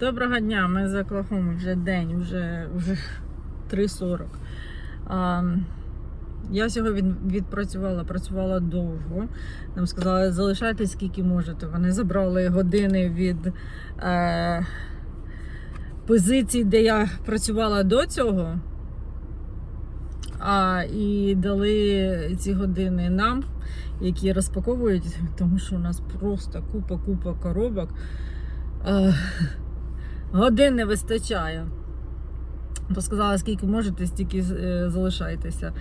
Доброго дня, ми з Оклахоми вже день, вже, вже 3.40. Я сьогодні відпрацювала, працювала довго. Нам сказали, залишайтесь скільки можете. Вони забрали години від е, позицій, де я працювала до цього. А, і дали ці години нам, які розпаковують, тому що у нас просто купа-купа коробок. Е, годин не вистачає. То сказала, скільки можете, стільки е, залишайтеся.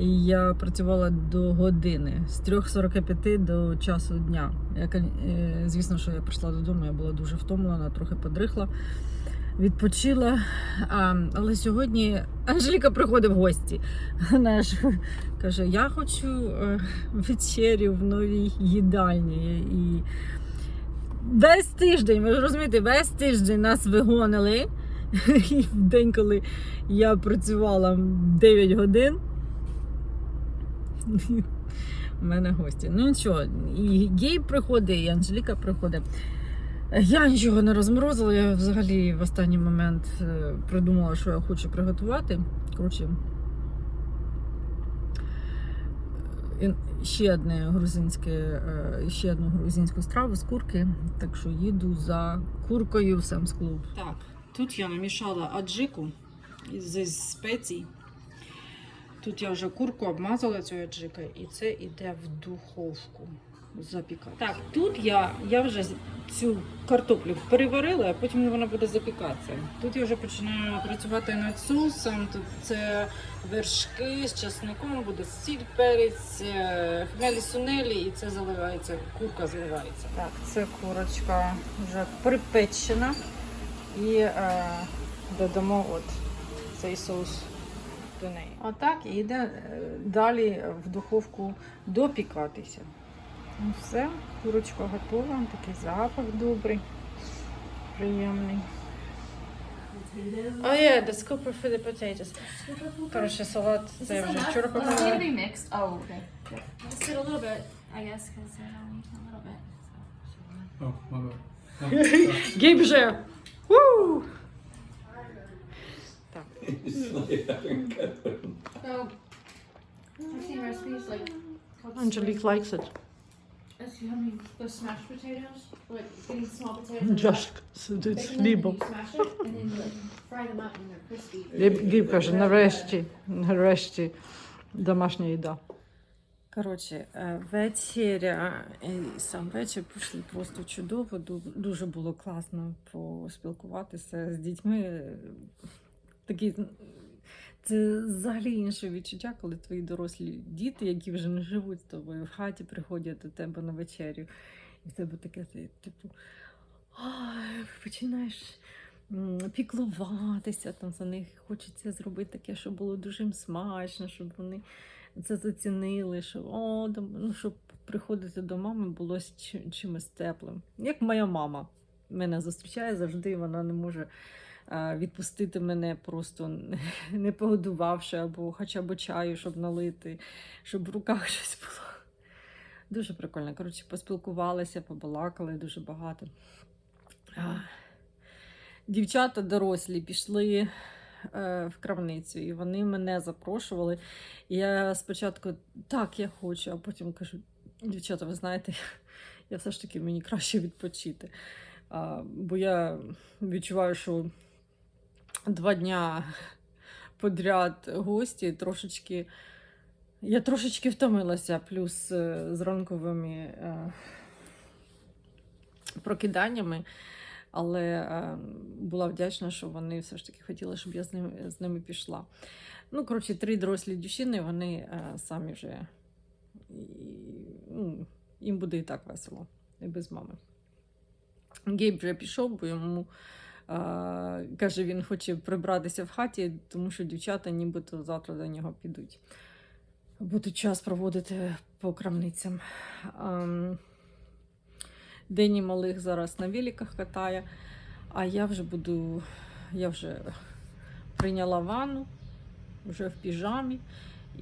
І я працювала до години з 3.45 до часу дня. Я, е, звісно, що я прийшла додому, я була дуже втомлена, трохи подрихла, відпочила. А, але сьогодні Анжеліка приходить в гості. Вона ж каже: Я хочу е, вечерю в новій їдальні. І весь тиждень, ви розумієте, весь тиждень нас вигонили. І в день, коли я працювала 9 годин. У мене гості. Ну нічого, і Гей приходить, і Анжеліка приходить. Я нічого не розморозила, я взагалі в останній момент е, придумала, що я хочу приготувати. Коротше, ще одне грузинське, е, ще одну грузинську страву з курки. Так що їду за куркою в Сам's Club. Так, тут я намішала аджику зі спецій. Тут я вже курку обмазала цю аджикою, і це йде в духовку запікати. Так, тут я, я вже цю картоплю переварила, а потім вона буде запікатися. Тут я вже починаю працювати над соусом. Тут це вершки з часником, буде сіль, перець, е, хмелі сунелі, і це заливається, курка заливається. Так, це курочка вже припечена. І е, додамо от цей соус до неї. Отак і йде е, далі в духовку допікатися. Ну все, курочка готова, такий запах добрий, приємний. Oh yeah, the scooper for the potatoes. Коротше, салат це я вже вчора показала. Oh, okay. Just a little bit, I guess, because there's only a little bit. Oh, my bad. Гей вже! Woo! The Angelique likes it. Recipe? How many the smashed potatoes? Like getting small potatoes. them and хлібом. you smash it and then you like fry them up and they're crispy. Гіб, Гіб каже, нарешті, нарешті домашня їда. Коротше, е, вечеря і сам вечір пройшли просто чудово. ду- Дуже було класно поспілкуватися з дітьми. Такі, це взагалі інше відчуття, коли твої дорослі діти, які вже не живуть з тобою, в хаті приходять до тебе на вечерю. І в тебе таке, ти, типу, ай, починаєш піклуватися там за них. Хочеться зробити таке, щоб було дуже смачно, щоб вони це зацінили, що о, ну, щоб приходити до мами було чимось теплим. Як моя мама мене зустрічає завжди, вона не може відпустити мене просто не- погодувавши, або хоча б чаю, щоб налити, щоб в руках щось було. Дуже прикольно. Коротше, поспілкувалися, побалакали дуже багато. Дівчата дорослі пішли е, в крамницю, і вони мене запрошували. І я спочатку так, я хочу, а потім кажу: дівчата, ви знаєте, я все ж таки мені краще відпочити. А, бо я відчуваю, що два дня подряд гості трошечки. Я трошечки втомилася, плюс е, з ранковими е, прокиданнями. Але е, була вдячна, що вони все ж таки хотіли, щоб я з ними, з ними пішла. Ну, коротше, три дорослі дівчини, вони самі вже ну, їм буде і так весело, і без мами. Гейб вже пішов, бо йому каже, він хоче прибратися в хаті, тому що дівчата нібито завтра до нього підуть. Будуть час проводити по крамницям. Дені малих зараз на великах катає, а я вже буду, я вже прийняла ванну, вже в піжамі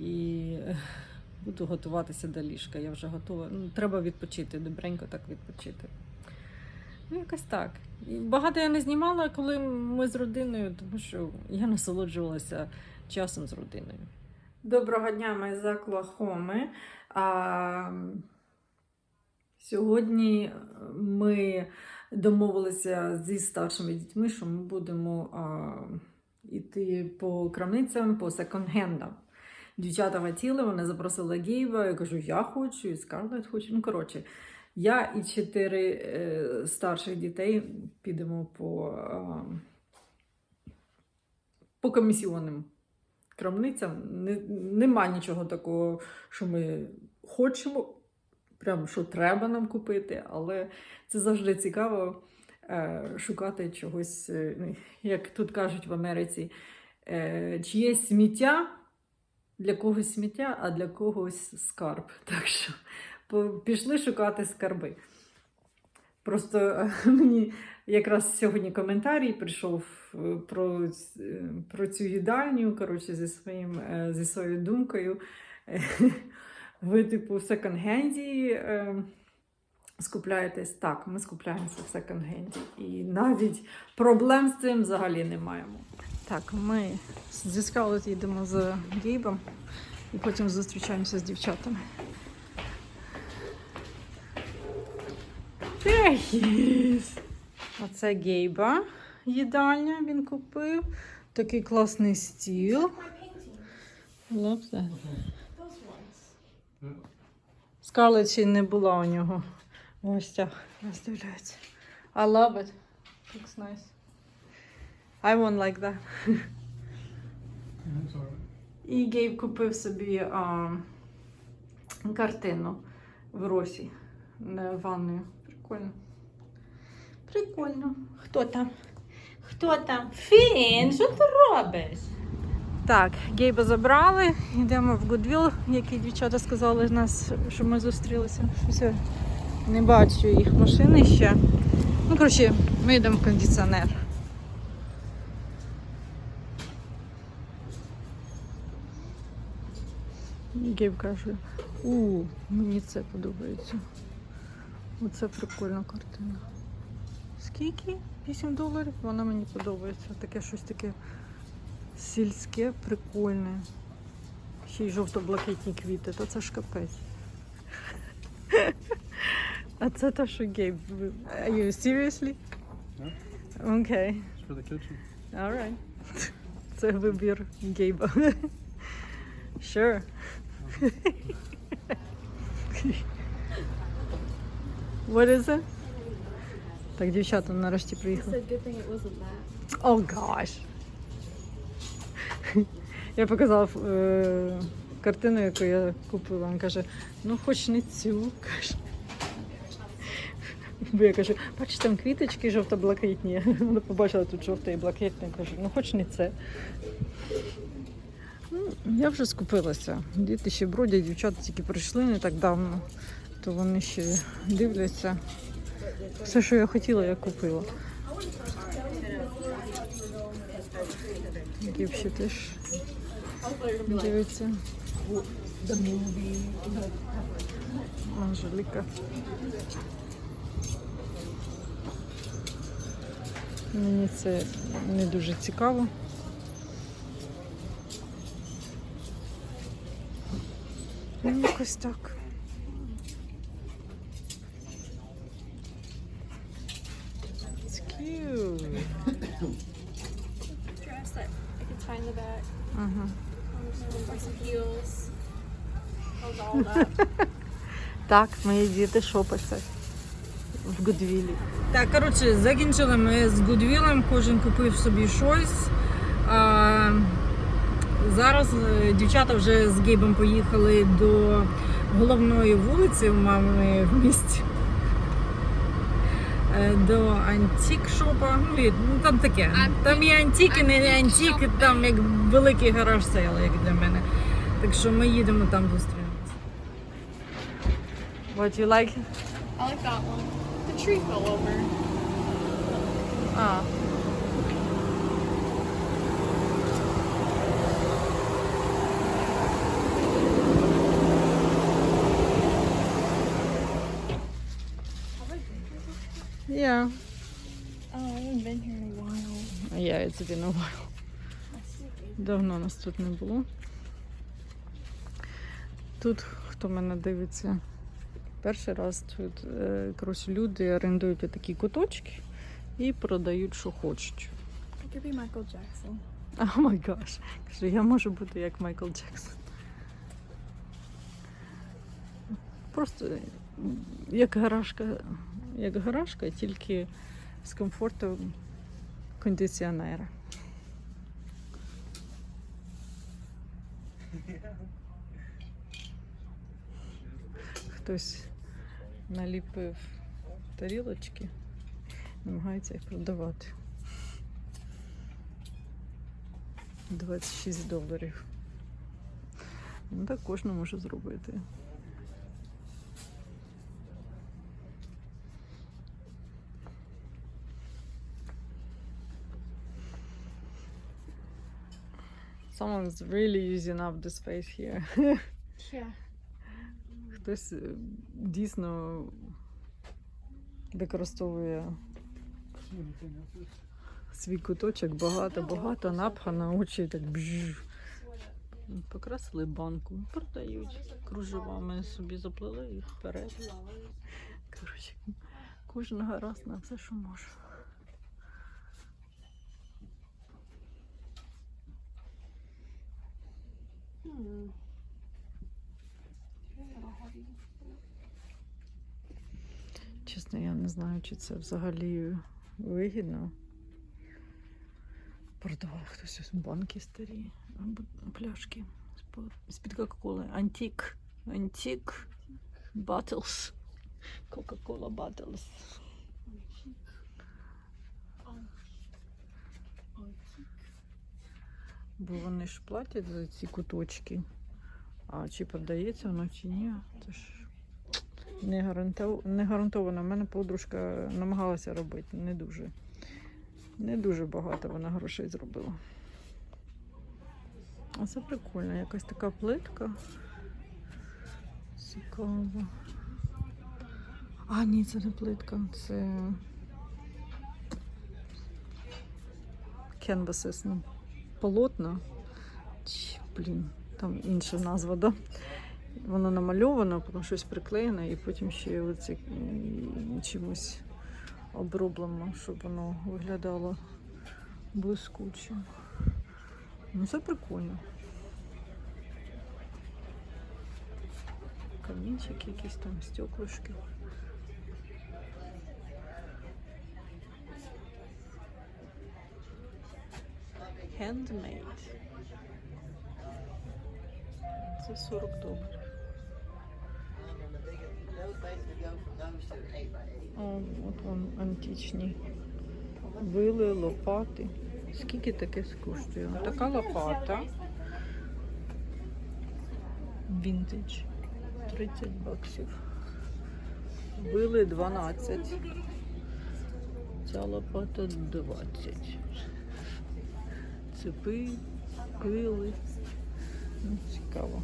і буду готуватися до ліжка. Я вже готова. Ну, треба відпочити, добренько так відпочити. Ну, якось так. І багато я не знімала, коли ми з родиною, тому що я насолоджувалася часом з родиною. Доброго дня, ми з Оклахоми. А, сьогодні ми домовилися зі старшими дітьми, що ми будемо а, йти по крамницям, по секонд-хендам. Дівчата хотіли, вони запросили Гейба, я кажу, я хочу, і Скарлет хоче. Ну, коротше, я і чотири е, старших дітей підемо по, а, по комісіонним крамницям. Не, нема нічого такого, що ми хочемо, прям що треба нам купити, але це завжди цікаво е, шукати чогось, е, ну, як тут кажуть в Америці, е, чиєсь сміття. Для когось сміття, а для когось скарб. Так що пішли шукати скарби. Просто е, мені якраз сьогодні коментарій прийшов е, про, е, про цю їдальню, коротше, зі, своїм, зі своєю думкою. Ви, типу, в секонд-хенді е, скупляєтесь? Так, ми скупляємося в секонд-хенді. І навіть проблем з цим взагалі не маємо. Так, ми зі Скарлет їдемо з Гейбом і потім зустрічаємося з дівчатами. Оце Гейба їдальня він купив. Такий класний стіл. Love that. Не була у нього в гостях. Роздивляється. I love it. Looks nice. I won't like that. І Гейб купив собі а, картину в Росі на ванною. Прикольно. Прикольно. Хто там? Хто там? Фін, що ти робиш? Так, Гейба забрали, йдемо в Гудвіл, які дівчата сказали нас, що ми зустрілися. Щось не бачу їх машини ще. Ну, коротше, ми йдемо в кондиціонер. Гейб каже, у, мені це подобається. Оце прикольна картина. Скільки? 8 доларів? Вона мені подобається. Таке щось таке сільське, прикольне. Ще й жовто-блакитні квіти, то це ж капець. А це те, що Гейб. Are you seriously? Yeah. Окей. It's for the kitchen. Alright. Це вибір Гейба. Sure. What is it? Так, дівчата нарешті приїхали. Gosh. Я показала е, картину, яку я купила. Він каже, ну хоч не цю. каже. Бо я кажу, бачиш, там квіточки жовто-блакитні. Вона побачила тут жовте і блакитне. Каже, ну хоч не це. Ну, я вже скупилася. Діти ще бродять, дівчата тільки прийшли не так давно, то вони ще дивляться. Все, що я хотіла, я купила. Гіб теж дивиться. Анжеліка. Мені це не дуже цікаво. Ну, якось так. It's cute. Dress that I could tie in the back. Just some heels. How's all that? Так, мої діти шопаться в Гудвілі. Так, коротше, закінчили ми з Гудвілем, кожен купив собі щось. А, зараз е, дівчата вже з Гейбом поїхали до головної вулиці у мами в місті. Е, До антік шопа. Ну, там таке. Там і антік, і не антік, там як великий гараж сейл, як для мене. Так що ми їдемо там зустрінемося. What you like? I like that one. The tree fell over. А. Yeah. haven't been here in a while. Yeah, it's been a while. Давно нас тут не було. Тут, хто мене дивиться, перший раз тут е, люди орендують такі куточки і продають, що хочуть. I could be Michael Jackson. Май гаш. Кажу, я можу бути як Майкл Джексон. Просто як гаражка, як гаражка, тільки з комфортом кондиціонера. Хтось наліпив тарілочки, намагається їх продавати. 26 доларів. Ну, так кожен може зробити. Someone's really using up the space here. Yeah. Хтось е, дійсно використовує свій куточок багато-багато, напхано, очі так бжж. Покрасили банку, продають кружевами собі заплели і вперед. Коротше, кожен гаразд на все, що може. Чесно, я не знаю, чи це взагалі вигідно. Продавав хтось ось банки старі або пляшки з-під Кока-Коли. Антик. Антик. Battles. Coca-Cola Battles. Бо вони ж платять за ці куточки. А чи продається воно чи ні, це ж не, гарантов... не гарантовано. У мене подружка намагалася робити, не дуже. Не дуже багато вона грошей зробила. А це прикольно, якась така плитка. Цікаво. А, ні, це не плитка, це. Canvases, ну, полотна. Блін, там інша назва, да? Воно намальовано, потім щось приклеєно, і потім ще оці, чимось оброблено, щоб воно виглядало блискучим. Ну, це прикольно. Камінчики якісь там, стеклышки. Handmade. Це 40 доларів. От вон античні вили, лопати. Скільки таке коштує? Така лопата. Вінтидж. 30 баксів. Вили 12. Ця лопата 20. Цепи, пили. Ну, цікаво.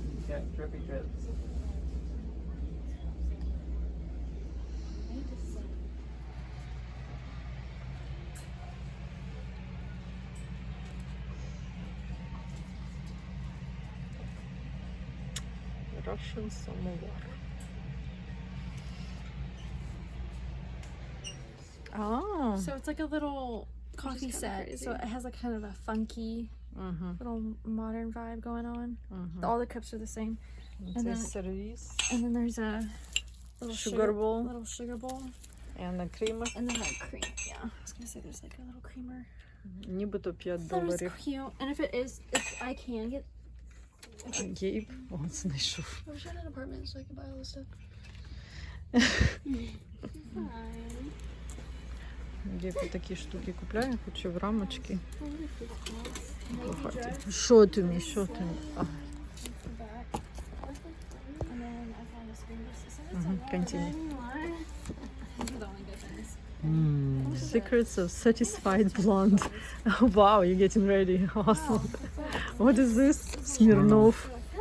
Russian samovar. Ah. So it's like a little coffee set. So it has like kind of a funky Угу, little modern vibe going on. угу. All the cups are the same. Це then- сервіс. And then there's a little Sugar bowl. little sugar bowl, And a creamer. and then a cream. Yeah, I was gonna say there's like a little creamer. Нібито 5 That was доларів. cute. And if it is, if I can get, Гейб, о, знайшов. I wish I had an apartment so I could buy all this stuff. Fine. Гейб такі штуки купляє, хочу в рамочки. Що що juice. So it's Mhm, a continue. things. Secrets of Satisfied Blonde. wow, you're getting ready. Awesome. What is this? Smirnov.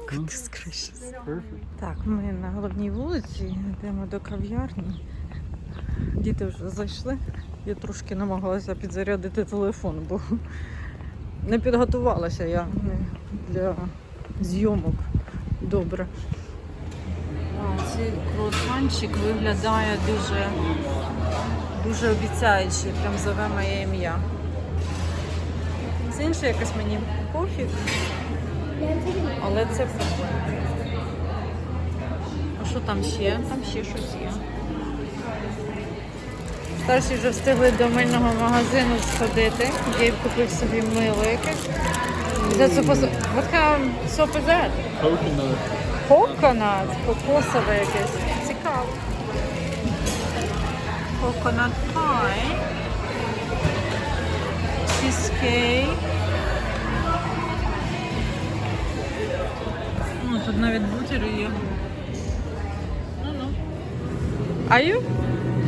Goodness gracious. Так, ми на головній вулиці, йдемо до кав'ярні. Діти вже зайшли. Я трошки намагалася підзарядити телефон, бо не підготувалася я для зйомок добре. Цей круасанчик виглядає дуже, дуже обіцяюче, прям зове моє ім'я. Це інше якось мені пофіг, але це прикольно. А що там ще? Там ще щось є. Старші вже встигли до мильного магазину сходити. Гейб купив собі мило якесь. That's supposed to... What kind of soap is that? Coconut. Coconut. Кокосове якесь. Цікаво. Coconut pie. Cheesecake. Ну, тут навіть бутери є. Ну-ну. Are you?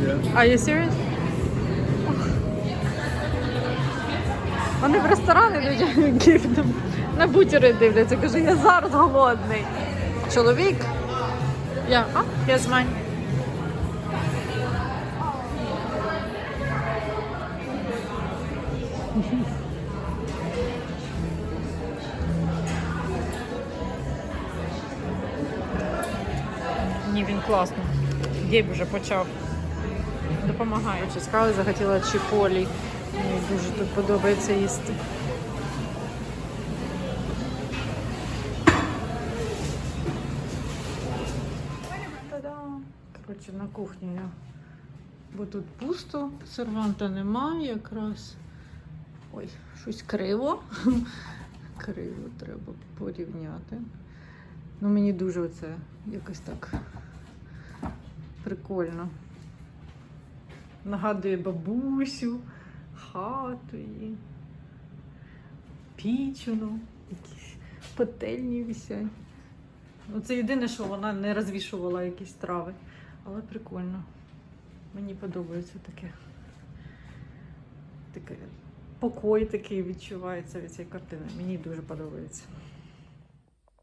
Yeah. Are you serious? Вони в ресторани йдуть. На бутери дивляться. Каже, я зараз голодний. Чоловік. Я, а, yes, mine. Ні, він класно. Гейб вже почав. Допомагає. Чискали, захотіла чіполі. Мені дуже тут подобається їсти. Та-дам! Коротше, на кухні я. Бо тут пусто, серванта немає якраз. Ой, щось криво. Криво треба порівняти. Ну мені дуже оце якось так прикольно. Нагадує бабусю, хату її, пічину, якісь пательні висять. Ну, це єдине, що вона не розвішувала якісь трави. Але прикольно. Мені подобається таке. Таке покой такий відчувається від цієї картини. Мені дуже подобається.